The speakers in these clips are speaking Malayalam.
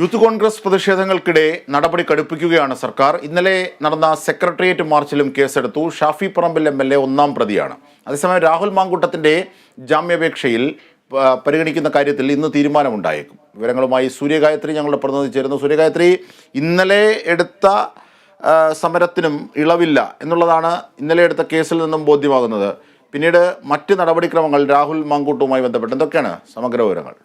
യൂത്ത് കോൺഗ്രസ് പ്രതിഷേധങ്ങൾക്കിടെ നടപടി കടുപ്പിക്കുകയാണ് സർക്കാർ. ഇന്നലെ നടന്ന സെക്രട്ടേറിയറ്റ് മാർച്ചിലും കേസെടുത്തു. Shafi Parambil M L A ഒന്നാം പ്രതിയാണ്. അതേസമയം രാഹുൽ മാങ്കൂട്ടത്തിന്റെ ജാമ്യാപേക്ഷയിൽ പരിഗണിക്കുന്ന കാര്യത്തിൽ ഇന്ന് തീരുമാനമുണ്ടായേക്കും. വിവരങ്ങളുമായി സൂര്യഗായത്രി ഞങ്ങളുടെ പ്രതിനിധി ചേരുന്നു. സൂര്യഗായത്രി ഇന്നലെ എടുത്ത സമരത്തിനും ഇളവില്ല എന്നുള്ളതാണ് ഇന്നലെ എടുത്ത കേസിൽ നിന്നും ബോധ്യമാകുന്നത്. പിന്നീട് മറ്റ് നടപടിക്രമങ്ങൾ രാഹുൽ മാങ്കൂട്ടുമായി ബന്ധപ്പെട്ട് എന്തൊക്കെയാണ് സമഗ്ര വിവരങ്ങൾ?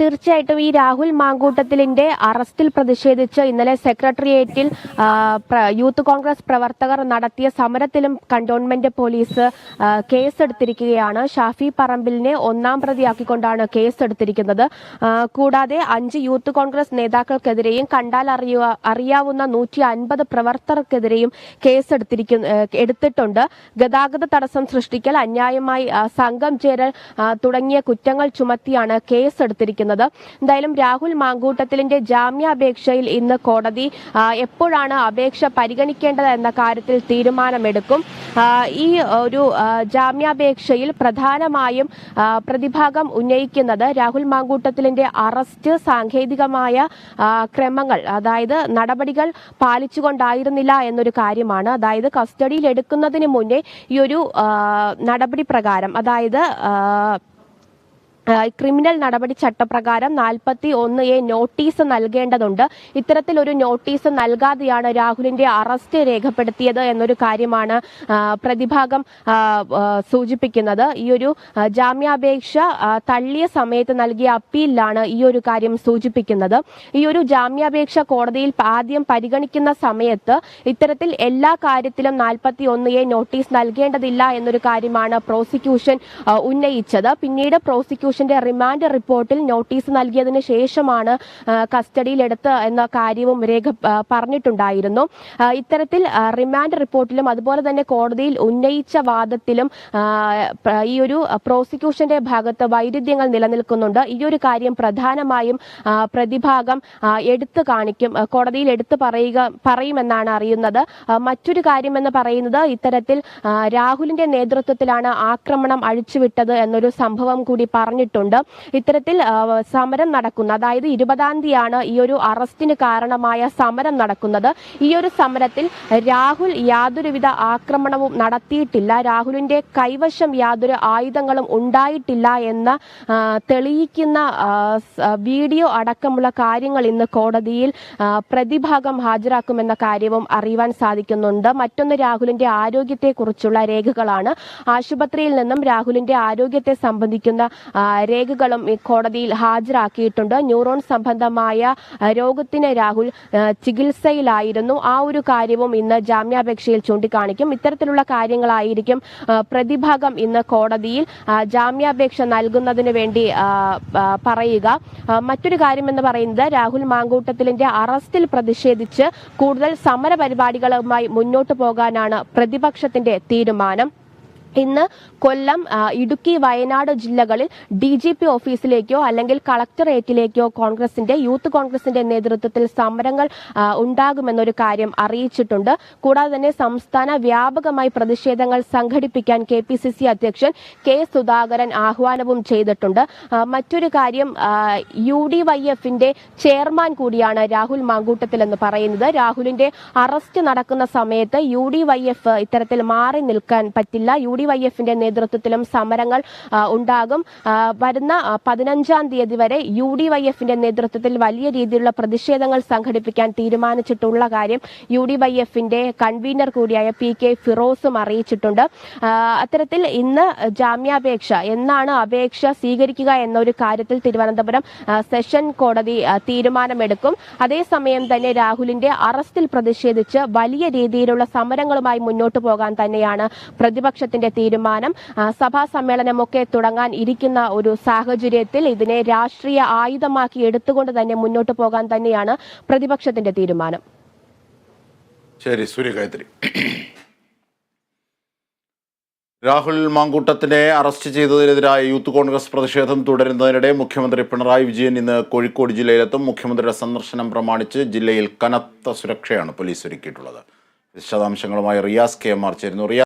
തീർച്ചയായിട്ടും ഈ രാഹുൽ മാങ്കൂട്ടത്തിലിന്റെ അറസ്റ്റിൽ പ്രതിഷേധിച്ച് ഇന്നലെ സെക്രട്ടേറിയറ്റിൽ യൂത്ത് കോൺഗ്രസ് പ്രവർത്തകർ നടത്തിയ സമരത്തിലും കണ്ടോൺമെന്റ് പോലീസ് കേസെടുത്തിരിക്കുകയാണ്. ഷാഫി പറമ്പിലിനെ ഒന്നാം പ്രതിയാക്കിക്കൊണ്ടാണ് കേസെടുത്തിരിക്കുന്നത്. കൂടാതെ അഞ്ച് യൂത്ത് കോൺഗ്രസ് നേതാക്കൾക്കെതിരെയും കണ്ടാൽ അറിയുക അറിയാവുന്ന നൂറ്റി അൻപത് പ്രവർത്തകർക്കെതിരെയും കേസെടുത്തിരിക്കുന്നു എടുത്തിട്ടുണ്ട്. ഗതാഗത തടസ്സം സൃഷ്ടിക്കൽ അന്യായമായി സംഘം ചേരൽ തുടങ്ങിയ കുറ്റങ്ങൾ ചുമത്തിയാണ് കേസെടുത്തിരിക്കുന്നത്. എന്തായാലും രാഹുൽ മാങ്കൂട്ടത്തിലിന്റെ ജാമ്യാപേക്ഷയിൽ ഇന്ന് കോടതി എപ്പോഴാണ് അപേക്ഷ പരിഗണിക്കേണ്ടത് എന്ന കാര്യത്തിൽ തീരുമാനമെടുക്കും. ഈ ഒരു ജാമ്യാപേക്ഷയിൽ പ്രധാനമായും പ്രതിഭാഗം ഉന്നയിക്കുന്നത് രാഹുൽ മാങ്കൂട്ടത്തിലിന്റെ അറസ്റ്റ് സാങ്കേതികമായ ക്രമങ്ങൾ അതായത് നടപടികൾ പാലിച്ചുകൊണ്ടായിരുന്നില്ല എന്നൊരു കാര്യമാണ്. അതായത് കസ്റ്റഡിയിൽ എടുക്കുന്നതിന് മുന്നേ ഈ ഒരു നടപടി പ്രകാരം അതായത് ക്രിമിനൽ നടപടി ചട്ടപ്രകാരം നാൽപ്പത്തി ഒന്ന് എ നോട്ടീസ് നൽകേണ്ടതുണ്ട്. ഇത്തരത്തിലൊരു നോട്ടീസ് നൽകാതെയാണ് രാഹുലിന്റെ അറസ്റ്റ് രേഖപ്പെടുത്തിയത് എന്നൊരു കാര്യമാണ് പ്രതിഭാഗം സൂചിപ്പിക്കുന്നത്. ഈ ഒരു ജാമ്യാപേക്ഷ തള്ളിയ സമയത്ത് നൽകിയ അപ്പീലിലാണ് ഈ ഒരു കാര്യം സൂചിപ്പിക്കുന്നത്. ഈ ഒരു ജാമ്യാപേക്ഷ കോടതിയിൽ ആദ്യം പരിഗണിക്കുന്ന സമയത്ത് ഇത്തരത്തിൽ എല്ലാ കാര്യത്തിലും നാൽപ്പത്തി ഒന്ന് എ നോട്ടീസ് നൽകേണ്ടതില്ല എന്നൊരു കാര്യമാണ് പ്രോസിക്യൂഷൻ ഉന്നയിച്ചത്. പിന്നീട് പ്രോസിക്യൂഷന്റെ റിമാൻഡ് റിപ്പോർട്ടിൽ നോട്ടീസ് നൽകിയതിനു ശേഷമാണ് കസ്റ്റഡിയിലെടുത്ത് എന്ന കാര്യവും രേഖ പറഞ്ഞിട്ടുണ്ടായിരുന്നു. ഇത്തരത്തിൽ റിമാൻഡ് റിപ്പോർട്ടിലും അതുപോലെ തന്നെ കോടതിയിൽ ഉന്നയിച്ച വാദത്തിലും ഈ ഒരു പ്രോസിക്യൂഷന്റെ ഭാഗത്ത് വൈരുദ്ധ്യങ്ങൾ നിലനിൽക്കുന്നുണ്ട്. ഈ ഒരു കാര്യം പ്രധാനമായും പ്രതിഭാഗം എടുത്തു കാണിക്കും കോടതിയിൽ എടുത്തു പറയുക പറയുമെന്നാണ് അറിയുന്നത്. മറ്റൊരു മറ്റൊരു കാര്യമെന്ന് പറയുന്നത് ഇത്തരത്തിൽ രാഹുലിന്റെ നേതൃത്വത്തിലാണ് ആക്രമണം അഴിച്ചുവിട്ടത് എന്നൊരു സംഭവം കൂടി പറഞ്ഞിട്ടുണ്ട് ഇത്തരത്തിൽ സമരം നടക്കുന്ന. അതായത് ഇരുപതാം തീയതിയാണ് ഈ ഒരു അറസ്റ്റിന് കാരണമായ സമരം നടക്കുന്നത്. ഈ ഒരു സമരത്തിൽ രാഹുൽ യാതൊരുവിധ ആക്രമണവും നടത്തിയിട്ടില്ല. രാഹുലിന്റെ കൈവശം യാതൊരു ആയുധങ്ങളും ഉണ്ടായിട്ടില്ല എന്ന് തെളിയിക്കുന്ന വീഡിയോ അടക്കമുള്ള കാര്യങ്ങൾ ഇന്ന് കോടതിയിൽ പ്രതിഭാഗം ഹാജരാക്കുമെന്ന കാര്യവും അറിയുവാൻ സാധിക്കുന്നുണ്ട്. മറ്റൊന്ന് രാഹുലിന്റെ ആരോഗ്യത്തെക്കുറിച്ചുള്ള രേഖകളാണ്. ആശുപത്രിയിൽ നിന്നും രാഹുലിന്റെ ആരോഗ്യത്തെ സംബന്ധിക്കുന്ന രേഖകളും കോടതിയിൽ ഹാജരാക്കിയിട്ടുണ്ട്. ന്യൂറോൺ സംബന്ധമായ രോഗത്തിന് രാഹുൽ ചികിത്സയിലായിരുന്നു. ആ ഒരു കാര്യവും ഇന്ന് ജാമ്യാപേക്ഷയിൽ ചൂണ്ടിക്കാണിക്കും. ഇത്തരത്തിലുള്ള കാര്യങ്ങളായിരിക്കും പ്രതിഭാഗം ഇന്ന് കോടതിയിൽ ജാമ്യാപേക്ഷ നൽകുന്നതിന് വേണ്ടി പറയുക. മറ്റൊരു കാര്യം എന്ന് പറയുന്നത് രാഹുൽ മാങ്കൂട്ടത്തിലിന്റെ അറസ്റ്റിൽ പ്രതിഷേധിച്ച് കൂടുതൽ സമര പരിപാടികളുമായി മുന്നോട്ട് പോകാനാണ് പ്രതിപക്ഷത്തിന്റെ തീരുമാനം. ഇന്ന് കൊല്ലം ഇടുക്കി വയനാട് ജില്ലകളിൽ ഡി ജി പി ഓഫീസിലേക്കോ അല്ലെങ്കിൽ കളക്ടറേറ്റിലേക്കോ കോൺഗ്രസിന്റെ യൂത്ത് കോൺഗ്രസിന്റെ നേതൃത്വത്തിൽ സമരങ്ങൾ ഉണ്ടാകുമെന്നൊരു കാര്യം അറിയിച്ചിട്ടുണ്ട്. കൂടാതെ തന്നെ സംസ്ഥാന വ്യാപകമായി പ്രതിഷേധങ്ങൾ സംഘടിപ്പിക്കാൻ കെ പി സി സി അധ്യക്ഷൻ കെ സുധാകരൻ ആഹ്വാനവും ചെയ്തിട്ടുണ്ട്. മറ്റൊരു കാര്യം യു ഡി വൈ എഫിന്റെ ചെയർമാൻ കൂടിയാണ് രാഹുൽ മാങ്കൂട്ടത്തിൽ എന്ന് പറയുന്നത്. രാഹുലിന്റെ അറസ്റ്റ് നടക്കുന്ന സമയത്ത് യു ഡി വൈ എഫ് ഇത്തരത്തിൽ മാറി നിൽക്കാൻ പറ്റില്ല. യു ഡി വൈ എഫിന്റെ നേതൃത്വത്തിലും സമരങ്ങൾ ഉണ്ടാകും. വരുന്ന പതിനഞ്ചാം തീയതി വരെ യു ഡി വൈ എഫിന്റെ നേതൃത്വത്തിൽ വലിയ രീതിയിലുള്ള പ്രതിഷേധങ്ങൾ സംഘടിപ്പിക്കാൻ തീരുമാനിച്ചിട്ടുള്ള കാര്യം യു ഡി വൈ എഫിന്റെ കൺവീനർ കൂടിയായ പി കെ ഫിറോസും അറിയിച്ചിട്ടുണ്ട്. അത്തരത്തിൽ ഇന്ന് ജാമ്യാപേക്ഷ എന്നാണ് അപേക്ഷ സ്വീകരിക്കുക എന്നൊരു കാര്യത്തിൽ തിരുവനന്തപുരം സെഷൻ കോടതി തീരുമാനമെടുക്കും. അതേസമയം തന്നെ രാഹുലിന്റെ അറസ്റ്റിൽ പ്രതിഷേധിച്ച് വലിയ രീതിയിലുള്ള സമരങ്ങളുമായി മുന്നോട്ട് പോകാൻ തന്നെയാണ് പ്രതിപക്ഷത്തിന്റെ തീരുമാനം. സഭാ സമ്മേളനമൊക്കെ തുടങ്ങാൻ ഇരിക്കുന്ന ഒരു സാഹചര്യത്തിൽ ഇതിനെ രാഷ്ട്രീയ ആയുധമാക്കി എടുത്തുകൊണ്ട് തന്നെ മുന്നോട്ട് പോകാൻ തന്നെയാണ് പ്രതിപക്ഷത്തിന്റെ തീരുമാനം. ശരി സൂര്യഗായത്രി. രാഹുൽ മാങ്കൂട്ടത്തിനെ അറസ്റ്റ് ചെയ്തതിനെതിരായ യൂത്ത് കോൺഗ്രസ് പ്രതിഷേധം തുടരുന്നതിനിടെ മുഖ്യമന്ത്രി പിണറായി വിജയൻ ഇന്ന് കോഴിക്കോട് ജില്ലയിലെത്തും. മുഖ്യമന്ത്രിയുടെ സന്ദർശനം പ്രമാണിച്ച് ജില്ലയിൽ കനത്ത സുരക്ഷയാണ് പോലീസ് ഒരുക്കിയിട്ടുള്ളത്. വിശദാംശങ്ങളുമായി റിയാസ് കെ എം ആർ ചേരുന്നു.